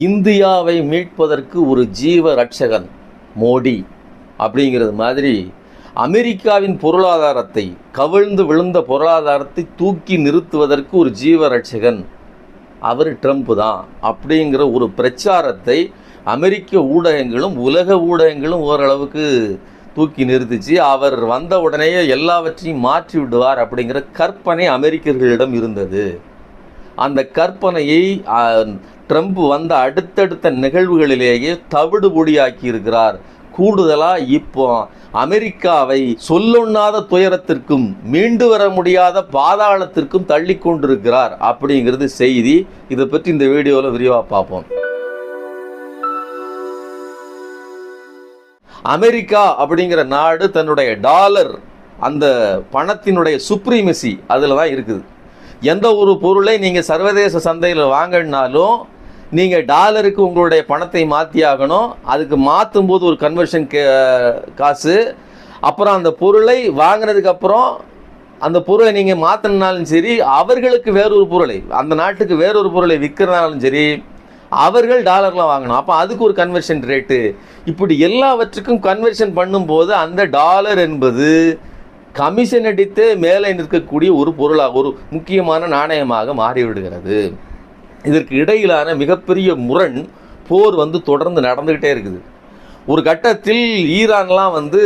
இந்தியாவை மீட்பதற்கு ஒரு ஜீவ ரட்சகன் மோடி அப்படிங்கிறது மாதிரி அமெரிக்காவின் பொருளாதாரத்தை கவிழ்ந்து விழுந்த பொருளாதாரத்தை தூக்கி நிறுத்துவதற்கு ஒரு ஜீவ ரட்சகன் அவர் ட்ரம்ப் தான் அப்படிங்கிற ஒரு பிரச்சாரத்தை அமெரிக்க ஊடகங்களும் உலக ஊடகங்களும் ஓரளவுக்கு தூக்கி நிறுத்திச்சு. அவர் வந்த உடனேயே எல்லாவற்றையும் மாற்றி விடுவார் அப்படிங்கிற கற்பனை அமெரிக்கர்களிடம் இருந்தது. அந்த கற்பனையை ட்ரம்ப் வந்த அடுத்தடுத்த நிகழ்வுகளிலேயே தவிடுபொடியாக்கி இருக்கிறார். கூடுதலாக இப்போ அமெரிக்காவை சொல்லொண்ணாத துயரத்திற்கும் மீண்டு வர முடியாத பாதாளத்திற்கும் தள்ளி கொண்டிருக்கிறார் அப்படிங்கிறது செய்தி. இதை பற்றி இந்த வீடியோவில் விரிவாக பார்ப்போம். அமெரிக்கா அப்படிங்கிற நாடு தன்னுடைய டாலர் அந்த பணத்தினுடைய சுப்ரீமசி அதில் தான் இருக்குது. எந்த ஒரு பொருளை நீங்கள் சர்வதேச சந்தையில் வாங்கினாலும் நீங்கள் டாலருக்கு உங்களுடைய பணத்தை மாற்றி ஆகணும். அதுக்கு மாற்றும் போது ஒரு கன்வர்ஷன் காசு. அப்புறம் அந்த பொருளை வாங்கினதுக்கப்புறம் அந்த பொருளை நீங்கள் மாற்றினாலும் சரி அவர்களுக்கு வேறொரு பொருளை அந்த நாட்டுக்கு வேறொரு பொருளை விற்கிறனாலும் சரி அவர்கள் டாலர்லாம் வாங்கணும். அப்போ அதுக்கு ஒரு கன்வர்ஷன் ரேட்டு இப்படி எல்லாவற்றுக்கும் கன்வர்ஷன் பண்ணும்போது அந்த டாலர் என்பது கமிஷன் அடித்து மேலே நிற்கக்கூடிய ஒரு பொருளாக ஒரு முக்கியமான நாணயமாக மாறிவிடுகிறது. இதற்கு இடையிலான மிகப்பெரிய முரண் போர் வந்து தொடர்ந்து நடந்துக்கிட்டே இருக்குது. ஒரு கட்டத்தில் ஈரான்லாம் வந்து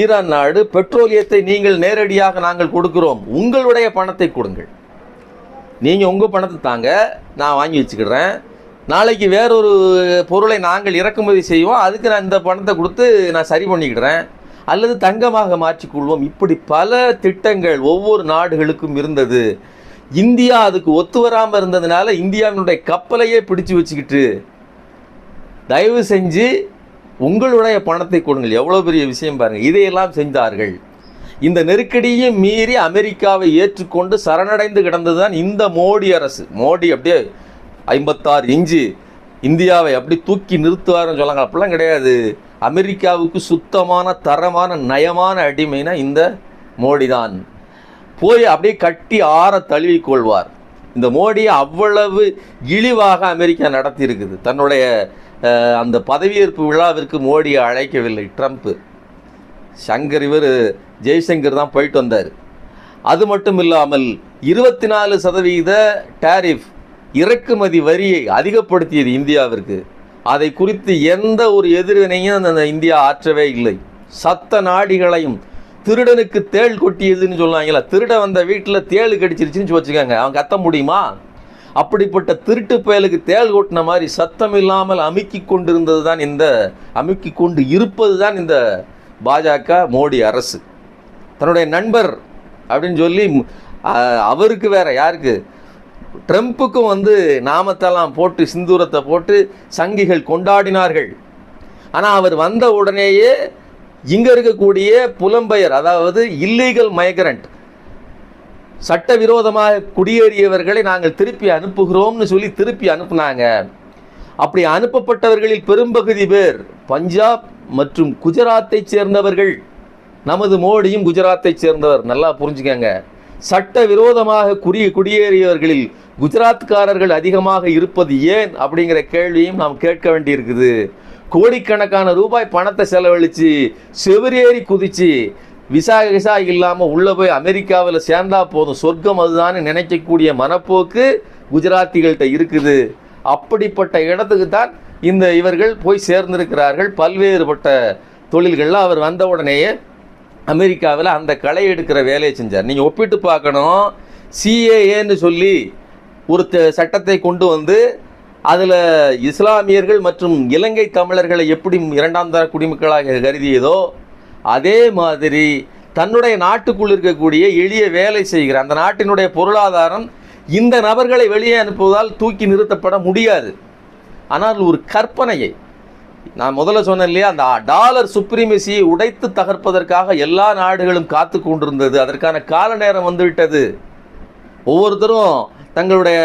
ஈரான் நாடு பெட்ரோலியத்தை நீங்கள் நேரடியாக நாங்கள் கொடுக்கிறோம் உங்களுடைய பணத்தை கொடுங்கள். நீங்கள் உங்கள் பணத்தை தாங்க நான் வாங்கி வச்சுக்கிறேன். நாளைக்கு வேறொரு பொருளை நாங்கள் இறக்குமதி செய்வோம் அதுக்கு நான் இந்த பணத்தை கொடுத்து நான் சரி பண்ணிக்கிடுறேன் அல்லது தங்கமாக மாற்றிக்கொள்வோம் இப்படி பல திட்டங்கள் ஒவ்வொரு நாடுகளுக்கும் இருந்தது. இந்தியா அதுக்கு ஒத்து வராமல் இருந்ததுனால இந்தியாவினுடைய கப்பலையே பிடிச்சு வச்சுக்கிட்டு தயவு செஞ்சு உங்களுடைய பணத்தை கொடுங்கள். எவ்வளோ பெரிய விஷயம் பாருங்கள் இதையெல்லாம் செஞ்சார்கள். இந்த நெருக்கடியும் மீறி அமெரிக்காவை ஏற்றுக்கொண்டு சரணடைந்து கிடந்தது தான் இந்த மோடி அரசு. மோடி அப்படியே ஐம்பத்தாறு இஞ்சு இந்தியாவை அப்படி தூக்கி நிறுத்துவாருன்னு சொல்லாங்க அப்படிலாம் கிடையாது. அமெரிக்காவுக்கு சுத்தமான தரமான நயமான அடிமைனா இந்த மோடி தான் போய் அப்படியே கட்டி ஆற தழுவிக் கொள்வார். இந்த மோடியை அவ்வளவு இழிவாக அமெரிக்கா நடத்தியிருக்குது. தன்னுடைய அந்த பதவியேற்பு விழாவிற்கு மோடியை அழைக்கவில்லை ட்ரம்ப். சங்கர் இவர் ஜெய்சங்கர் தான் போயிட்டு வந்தார். அது மட்டும் இல்லாமல் இருபத்தி நாலு சதவீத டாரிஃப் இறக்குமதி வரியை அதிகப்படுத்தியது இந்தியாவிற்கு. அதை குறித்து எந்த ஒரு எதிர்வினையும் அந்த இந்தியா ஆற்றவே இல்லை. சத்த நாடிகளையும் திருடனுக்கு தேள் கொட்டியதுன்னு சொல்லுவாங்களா திருட வந்த வீட்டில் தேள் கடிச்சிருச்சுன்னு வச்சுக்கோங்க அவன் கத்த முடியுமா? அப்படிப்பட்ட திருட்டு பயலுக்கு தேள் கொட்டின மாதிரி சத்தம் இல்லாமல் அமுக்கி கொண்டிருந்தது தான் இந்த அமுக்கி கொண்டு இருப்பது தான் இந்த பாஜக மோடி அரசு. தன்னுடைய நண்பர் அப்படின்னு சொல்லி அவருக்கு வேற யாருக்கு? ட்ரம்ப்புக்கும் வந்து நாமத்தெல்லாம் போட்டு சிந்தூரத்தை போட்டு சங்கிகள் கொண்டாடினார்கள். ஆனால் அவர் வந்த உடனேயே இங்கே இருக்கக்கூடிய புலம்பெயர் அதாவது இல்லீகல் மைக்ரண்ட் சட்டவிரோதமாக குடியேறியவர்களை நாங்கள் திருப்பி அனுப்புகிறோம்னு சொல்லி திருப்பி அனுப்புனாங்க. அப்படி அனுப்பப்பட்டவர்களில் பெரும்பகுதி பேர் பஞ்சாப் மற்றும் குஜராத்தை சேர்ந்தவர்கள். நமது மோடியும் குஜராத்தை சேர்ந்தவர். நல்லா புரிஞ்சுக்கங்க. சட்ட விரோதமாக குறி குடியேறியவர்களில் குஜராத்காரர்கள் அதிகமாக இருப்பது ஏன் அப்படிங்கிற கேள்வியும் நாம் கேட்க வேண்டியிருக்குது. கோடிக்கணக்கான ரூபாய் பணத்தை செலவழித்து செவிரேறி குதித்து விசா விசா இல்லாமல் உள்ளே போய் அமெரிக்காவில் சேர்ந்தா போதும். சொர்க்கம் அதுதான்னு நினைக்கக்கூடிய மனப்போக்கு குஜராத்திகள்கிட்ட இருக்குது. அப்படிப்பட்ட இடத்துக்கு தான் இந்த இவர்கள் போய் சேர்ந்திருக்கிறார்கள். பல்வேறுபட்ட தொழில்களில் அவர் வந்த உடனேயே அமெரிக்காவில் அந்த களை எடுக்கிற வேலையை செஞ்சார். நீங்கள் ஒப்பிட்டு பார்க்கணும். சிஏஏன்னு சொல்லி ஒரு சட்டத்தை கொண்டு வந்து அதில் இஸ்லாமியர்கள் மற்றும் இலங்கை தமிழர்களை எப்படி இரண்டாம் தர குடிமக்களாக கருதியதோ அதே மாதிரி தன்னுடைய நாட்டுக்குள் இருக்கக்கூடிய எளிய வேலை செய்கிற அந்த நாட்டினுடைய பொருளாதாரம் இந்த நபர்களை வெளியே அனுப்புவதால் தூக்கி நிறுத்தப்பட முடியாது. ஆனால் ஒரு கற்பனையை நான் முதல்ல சொன்னேன் இல்லையா அந்த டாலர் சுப்ரீமசியை உடைத்து தகர்ப்பதற்காக எல்லா நாடுகளும் காத்து கொண்டிருந்தது. அதற்கான கால நேரம் வந்துவிட்டது. ஒவ்வொருத்தரும் தங்களுடைய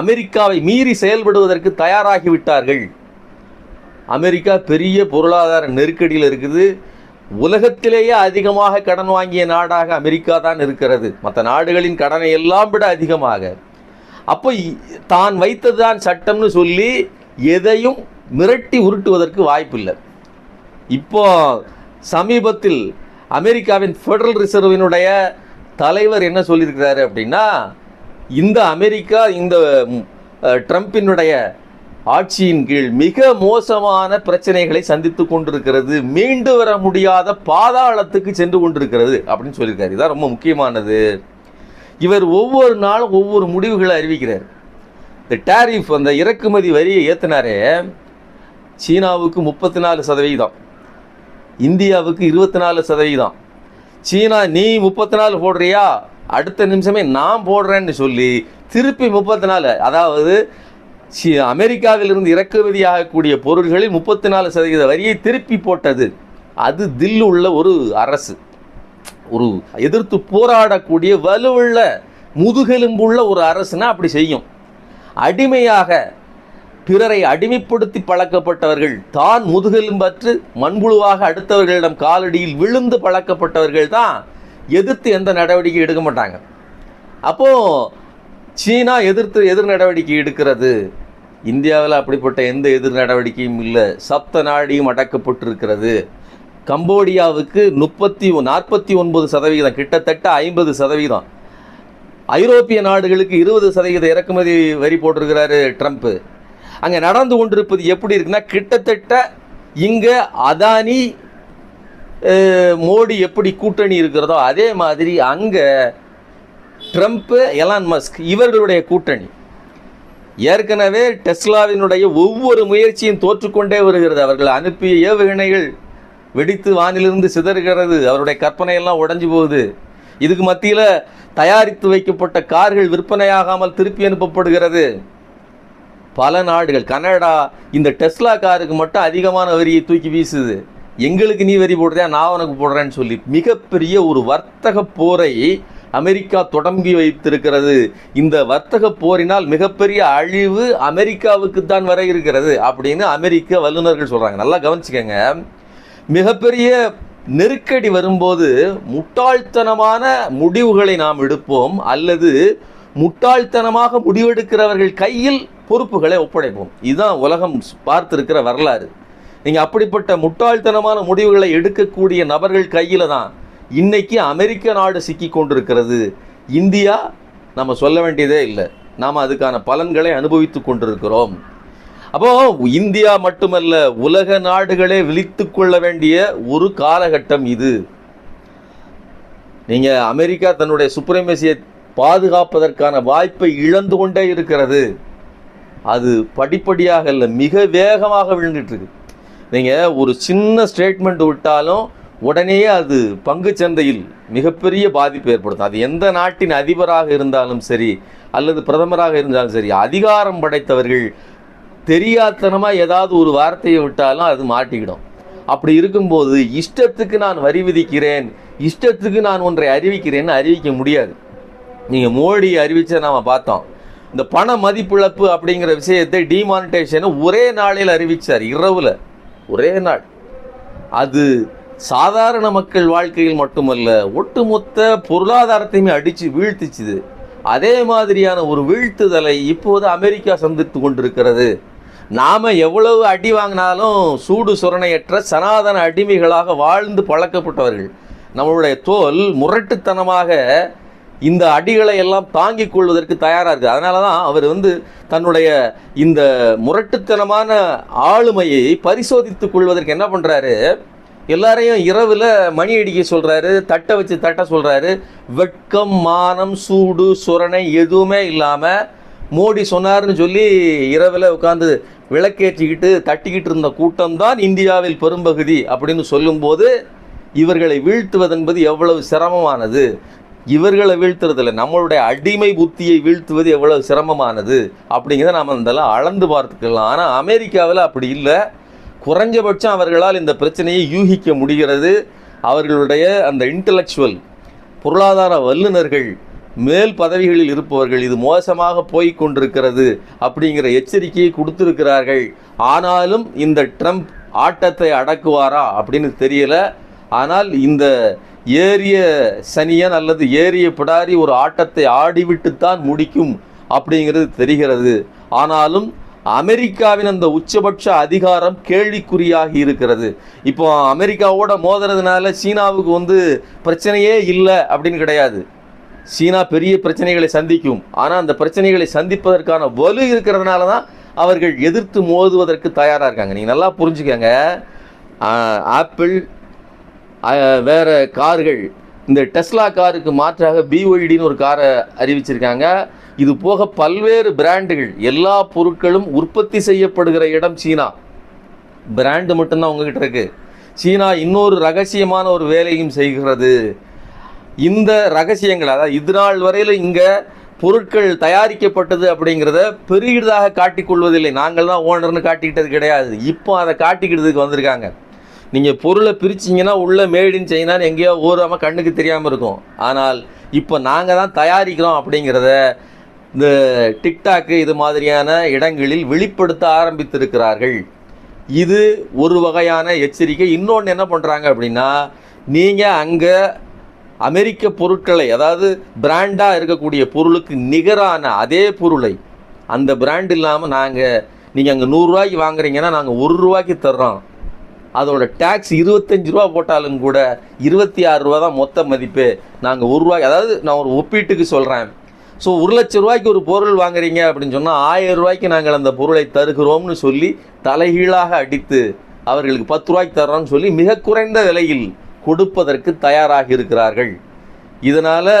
அமெரிக்காவை மீறி செயல்படுவதற்கு தயாராகிவிட்டார்கள் அமெரிக்கா பெரிய பொருளாதார நெருக்கடியில் இருக்குது. உலகத்திலேயே அதிகமாக கடன் வாங்கிய நாடாக அமெரிக்கா தான் இருக்கிறது. மற்ற நாடுகளின் கடனை எல்லாம் விட அதிகமாக. அப்போ தான் வைத்ததுதான் சட்டம்னு சொல்லி எதையும் மிரட்டி உருட்டுவதற்கு வாய்ப்பில்லை. இப்போ சமீபத்தில் அமெரிக்காவின் ஃபெடரல் ரிசர்வினுடைய தலைவர் என்ன சொல்லியிருக்கிறாரு அப்படின்னா இந்த அமெரிக்கா இந்த ட்ரம்பினுடைய ஆட்சியின் கீழ் மிக மோசமான பிரச்சனைகளை சந்தித்து கொண்டிருக்கிறது மீண்டு வர முடியாத பாதாளத்துக்கு சென்று கொண்டிருக்கிறது அப்படின்னு சொல்லியிருக்காரு. இதான் ரொம்ப முக்கியமானது. இவர் ஒவ்வொரு நாளும் ஒவ்வொரு முடிவுகளை அறிவிக்கிறார். இந்த டாரிஃப் அந்த இறக்குமதி வரியை ஏற்றினாரே சீனாவுக்கு முப்பத்தி நாலு சதவீதம். இந்தியாவுக்கு இருபத்தி நாலு சதவீதம். சீனா நீ முப்பத்தி நாலு போடுறியா? அடுத்த நிமிஷமே நான் போடுறேன்னு சொல்லி திருப்பி முப்பத்தி நாலு அதாவது அமெரிக்காவிலிருந்து இறக்குமதி ஆகக்கூடிய பொருள்களில் முப்பத்தி நாலு சதவீத வரியை திருப்பி போட்டது. அது தில் உள்ள ஒரு அரசு. ஒரு எதிர்த்து போராடக்கூடிய வலுவுள்ள முதுகெலும்புள்ள ஒரு அரசுனா அப்படி செய்யும். அடிமையாக பிறரை அடிமைப்படுத்தி பழக்கப்பட்டவர்கள் தான் முதுகெலும்பற்று மண்புழுவாக அடுத்தவர்களிடம் காலடியில் விழுந்து பழக்கப்பட்டவர்கள் தான் எதிர்த்து எந்த நடவடிக்கை எடுக்க மாட்டாங்க. அப்போ சீனா எதிர்த்து எதிர் நடவடிக்கை எடுக்கிறது. இந்தியாவில் அப்படிப்பட்ட எந்த எதிர் நடவடிக்கையும் இல்லை. சப்த நாடியும் அடக்கப்பட்டிருக்கிறது. கம்போடியாவுக்கு முப்பத்தி நாற்பத்தி ஒன்பது சதவீதம் கிட்டத்தட்ட ஐம்பது சதவீதம். ஐரோப்பிய நாடுகளுக்கு இருபது சதவீத இறக்குமதி வரி போட்டிருக்கிறாரு ட்ரம்ப். அங்கே நடந்து கொண்டிருப்பது எப்படி இருக்குன்னா கிட்டத்தட்ட இங்கே அதானி மோடி எப்படி கூட்டணி இருக்கிறதோ அதே மாதிரி அங்கே ட்ரம்ப்பு எலான் மஸ்க் இவர்களுடைய கூட்டணி. ஏற்கனவே டெஸ்லாவினுடைய ஒவ்வொரு முயற்சியும் தோற்றுக்கொண்டே வருகிறது. அவர்கள் அனுப்பிய ஏவுகணைகள் வெடித்து வானிலிருந்து சிதறுகிறது. அவருடைய கற்பனையெல்லாம் உடஞ்சி போகுது. இதுக்கு மத்தியில் தயாரித்து வைக்கப்பட்ட கார்கள் விற்பனையாகாமல் திருப்பி அனுப்பப்படுகிறது. பல நாடுகள் கனடா இந்த டெஸ்லா காருக்கு மட்டும் அதிகமான வரியை தூக்கி வீசுது. எங்களுக்கு நீ வரி போடுறியா நான் உனக்கு போடுறேன்னு சொல்லி மிகப்பெரிய ஒரு வர்த்தக போரை அமெரிக்கா தொடங்கி வைத்திருக்கிறது. இந்த வர்த்தக போரினால் மிகப்பெரிய அழிவு அமெரிக்காவுக்கு தான் வர இருக்கிறது அப்படின்னு அமெரிக்க வல்லுநர்கள் சொல்கிறாங்க நல்லா கவனிச்சுக்கோங்க. மிகப்பெரிய நெருக்கடி வரும்போது முட்டாள்தனமான முடிவுகளை நாம் எடுப்போம். அல்லது முட்டாள்தனமாக முடிவெடுக்கிறவர்கள் கையில் பொறுப்புகளை ஒப்படைப்போம். இதுதான் உலகம் பார்த்துருக்கிற வரலாறு. நீங்கள் அப்படிப்பட்ட முட்டாள்தனமான முடிவுகளை எடுக்கக்கூடிய நபர்கள் கையில் தான் இன்னைக்கு அமெரிக்க நாடு சிக்கி கொண்டிருக்கிறது. இந்தியா நம்ம சொல்ல வேண்டியதே இல்லை. நாம் அதுக்கான பலன்களை அனுபவித்து கொண்டிருக்கிறோம். அப்போ இந்தியா மட்டுமல்ல உலக நாடுகளே விழித்து கொள்ள வேண்டிய ஒரு காலகட்டம் இது. நீங்கள் அமெரிக்கா தன்னுடைய சுப்ரமேசியை பாதுகாப்பதற்கான வாய்ப்பை இழந்து கொண்டே இருக்கிறது. அது படிப்படியாக இல்லை மிக வேகமாக விழுந்துட்டுருக்கு. நீங்கள் ஒரு சின்ன ஸ்டேட்மெண்ட் விட்டாலும் உடனேயே அது பங்கு சந்தையில் மிகப்பெரிய பாதிப்பு ஏற்படுத்தும். அது எந்த நாட்டின் அதிபராக இருந்தாலும் சரி அல்லது பிரதமராக இருந்தாலும் சரி அதிகாரம் படைத்தவர்கள் தெரியாத்தனமாக ஏதாவது ஒரு வார்த்தையை விட்டாலும் அது மாட்டிக்கிடும். அப்படி இருக்கும்போது இஷ்டத்துக்கு நான் வரி விதிக்கிறேன் இஷ்டத்துக்கு நான் ஒன்றை அறிவிக்கிறேன்னு அறிவிக்க முடியாது. நீங்கள் மோடி அறிவித்த நாம் பார்த்தோம். இந்த பண மதிப்பிழப்பு அப்படிங்கிற விஷயத்தை டிமானிட்டேஷனை ஒரே நாளில் அறிவித்தார் இரவில். ஒரே நாள். அது சாதாரண மக்கள் வாழ்க்கையில் மட்டுமல்ல ஒட்டுமொத்த பொருளாதாரத்தையுமே அடித்து வீழ்த்திச்சுது. அதே மாதிரியான ஒரு வீழ்த்துதலை இப்போது அமெரிக்கா சந்தித்து கொண்டிருக்கிறது. நாம் எவ்வளவு அடி வாங்கினாலும் சூடு சுரணையற்ற சனாதன அடிமைகளாக வாழ்ந்து பழக்கப்பட்டவர்கள். நம்மளுடைய தோல் முரட்டுத்தனமாக இந்த அடிகளை எல்லாம் தாங்கிக் கொள்வதற்கு தயாராக இருக்குது அதனால தான் அவர் வந்து தன்னுடைய இந்த முரட்டுத்தனமான ஆளுமையை பரிசோதித்துக் கொள்வதற்கு என்ன பண்ணுறாரு எல்லாரையும் இரவில் மணி அடிக்க சொல்கிறாரு தட்டை வச்சு தட்ட சொல்கிறாரு வெட்கம் மானம் சூடு சுரணை எதுவுமே இல்லாமல் மோடி சொன்னார்னு சொல்லி இரவில் உட்காந்து விளக்கேற்றிக்கிட்டு தட்டிக்கிட்டு இருந்த கூட்டம்தான் இந்தியாவில் பெரும்பகுதி அப்படின்னு சொல்லும்போது இவர்களை வீழ்த்துவதென்பது எவ்வளவு சிரமமானது? இவர்களை வீழ்த்துறதில்ல. நம்மளுடைய அடிமை புத்தியை வீழ்த்துவது எவ்வளவு சிரமமானது அப்படிங்கிறத நாம் இதெல்லாம் அளந்து பார்த்துக்கலாம். ஆனால் அமெரிக்காவில் அப்படி இல்லை. குறைஞ்சபட்சம் அவர்களால் இந்த பிரச்சனையை யூகிக்க முடிகிறது. அவர்களுடைய அந்த இன்டலெக்சுவல் பொருளாதார வல்லுநர்கள் மேல் பதவிகளில் இருப்பவர்கள் இது மோசமாக போய்க் கொண்டிருக்கிறது அப்படிங்கிற எச்சரிக்கையை கொடுத்துருக்கிறார்கள். ஆனாலும் இந்த ட்ரம்ப் ஆட்டத்தை அடக்குவாரா அப்படின்னு தெரியல. ஆனால் இந்த ஏரிய சனியன் அல்லது ஏரிய பிடாரி ஒரு ஆட்டத்தை ஆடிவிட்டுத்தான் முடிக்கும் அப்படிங்கிறது தெரிகிறது. ஆனாலும் அமெரிக்காவின் அந்த உச்சபட்ச அதிகாரம் கேள்விக்குறியாகி இருக்கிறது. இப்போ அமெரிக்காவோட மோதுறதுனால சீனாவுக்கு வந்து பிரச்சனையே இல்லை அப்படின்னு கிடையாது. சீனா பெரிய பிரச்சனைகளை சந்திக்கும். ஆனால் அந்த பிரச்சனைகளை சந்திப்பதற்கான வலு இருக்கிறதுனால தான் அவர்கள் எதிர்த்து மோதுவதற்கு தயாராக இருக்காங்க. நீங்கள் நல்லா புரிஞ்சுக்கங்க. ஆப்பிள் வேறு கார்கள். இந்த டெஸ்லா காருக்கு மாற்றாக பிஒய்டின்னு ஒரு காரை அறிவிச்சிருக்காங்க. இது போக பல்வேறு பிராண்டுகள் எல்லா பொருட்களும் உற்பத்தி செய்யப்படுகிற இடம் சீனா. பிராண்டு மட்டும்தான் உங்ககிட்ட இருக்கு. சீனா இன்னொரு ரகசியமான ஒரு வேலையும் செய்கிறது. இந்த ரகசியங்கள் அதாவது இது நாள் வரையில் இங்கே பொருட்கள் தயாரிக்கப்பட்டது அப்படிங்கிறத பெரியதாக காட்டிக்கொள்வதில்லை நாங்கள் தான் ஓனர்னு காட்டிக்கிட்டது கிடையாது. இப்போ அதை காட்டிக்கிட்டதுக்கு வந்திருக்காங்க. நீங்கள் பொருளை பிரிச்சிங்கன்னா உள்ளே மேடின் இன் எங்கேயோ ஓராமல் கண்ணுக்கு தெரியாமல் இருக்கும். ஆனால் இப்போ நாங்கள் தான் தயாரிக்கிறோம் அப்படிங்கிறத இந்த டிக்டாக்கு இது மாதிரியான இடங்களில் வெளிப்படுத்த ஆரம்பித்திருக்கிறார்கள். இது ஒரு வகையான எச்சரிக்கை. இன்னொன்று என்ன பண்ணுறாங்க அப்படின்னா நீங்கள் அங்கே அமெரிக்க பொருட்களை அதாவது பிராண்டாக இருக்கக்கூடிய பொருளுக்கு நிகரான அதே பொருளை அந்த பிராண்ட் இல்லாமல் நாங்கள் நீங்கள் அங்கே நூறுரூவாய்க்கு வாங்குறீங்கன்னா நாங்கள் ஒரு ரூபாய்க்கு தர்றோம். அதோட டேக்ஸ் இருபத்தஞ்சு ரூபா போட்டாலும் கூட இருபத்தி ஆறு ரூபா தான் மொத்த மதிப்பு. நாங்கள் ஒரு ரூபாய் அதாவது நான் ஒரு ஒப்பீட்டுக்கு சொல்கிறேன் ஸோ ஒரு லட்ச ரூபாய்க்கு ஒரு பொருள் வாங்குறீங்க அப்படின்னு சொன்னால் ஆயிரம் ரூபாய்க்கு நாங்கள் அந்த பொருளை தருகிறோம்னு சொல்லி தலைகீழாக அடித்து அவர்களுக்கு பத்து ரூபாய்க்கு தர்றோம்னு சொல்லி மிக குறைந்த விலையில் கொடுப்பதற்கு தயாராக இருக்கிறார்கள். இதனால்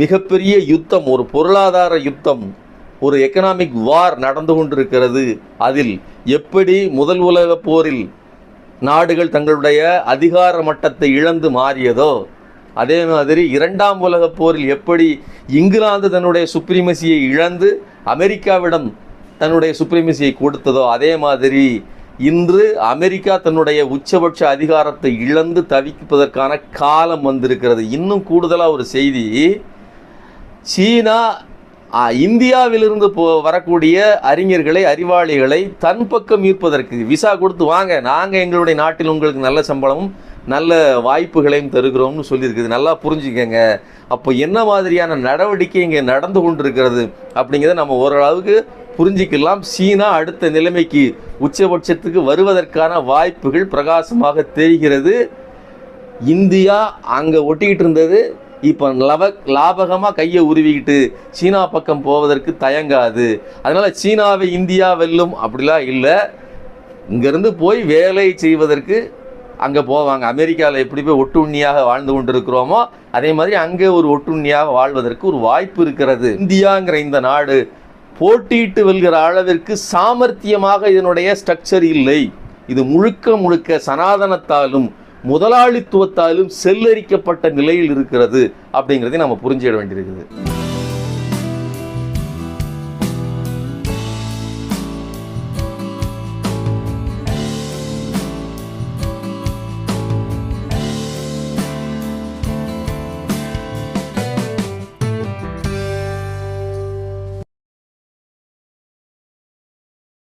மிகப்பெரிய யுத்தம் ஒரு பொருளாதார யுத்தம் ஒரு எக்கனாமிக் வார் நடந்து கொண்டிருக்கிறது. அதில் எப்படி முதல் உலக போரில் நாடுகள் தங்களுடைய அதிகார மட்டத்தை இழந்து மாறியதோ அதே மாதிரி இரண்டாம் உலகப் போரில் எப்படி இங்கிலாந்து தன்னுடைய சுப்ரீமசியை இழந்து அமெரிக்காவிடம் தன்னுடைய சுப்ரீமசியை கொடுத்ததோ அதே மாதிரி இன்று அமெரிக்கா தன்னுடைய உச்சபட்ச அதிகாரத்தை இழந்து தவிப்பதற்கான காலம் வந்திருக்கிறது. இன்னும் கூடுதலாக ஒரு செய்தி சீனா இந்தியாவிலிருந்து போ வரக்கூடிய அறிஞர்களை அறிவாளிகளை தன் பக்கம் ஈர்ப்பதற்கு விசா கொடுத்து வாங்க. நாங்கள் எங்களுடைய நாட்டில் உங்களுக்கு நல்ல சம்பளமும் நல்ல வாய்ப்புகளையும் தருகிறோம்னு சொல்லியிருக்குது. நல்லா புரிஞ்சுக்கங்க. அப்போ என்ன மாதிரியான நடவடிக்கை இங்கே நடந்து கொண்டிருக்கிறது அப்படிங்கிறத நம்ம ஓரளவுக்கு புரிஞ்சிக்கலாம். சீனா அடுத்த நிலைமைக்கு உச்சபட்சத்துக்கு வருவதற்கான வாய்ப்புகள் பிரகாசமாக தெரிகிறது. இந்தியா அங்கே ஒட்டிக்கிட்டு இருந்தது. இப்போ லவ லாபகமாக கையை உருவிக்கிட்டு சீனா பக்கம் போவதற்கு தயங்காது. அதனால் சீனாவை இந்தியா வெல்லும் அப்படிலாம் இல்லை. இங்கேருந்து போய் வேலை செய்வதற்கு அங்கே போவாங்க. அமெரிக்காவில் எப்படி போய் ஒட்டுண்ணியாக வாழ்ந்து கொண்டிருக்கிறோமோ அதே மாதிரி அங்கே ஒரு ஒட்டுண்ணியாக வாழ்வதற்கு ஒரு வாய்ப்பு இருக்கிறது. இந்தியாங்கிற இந்த நாடு போட்டியிட்டு வெல்கிற அளவிற்கு சாமர்த்தியமாக இதனுடைய ஸ்ட்ரக்சர் இல்லை. இது முழுக்க முழுக்க சனாதனத்தாலும் முதலாளித்துவத்தாலும் செல்லரிக்கப்பட்ட நிலையில் இருக்கிறது அப்படிங்கிறதை நம்ம புரிஞ்சிட வேண்டியிருக்குது.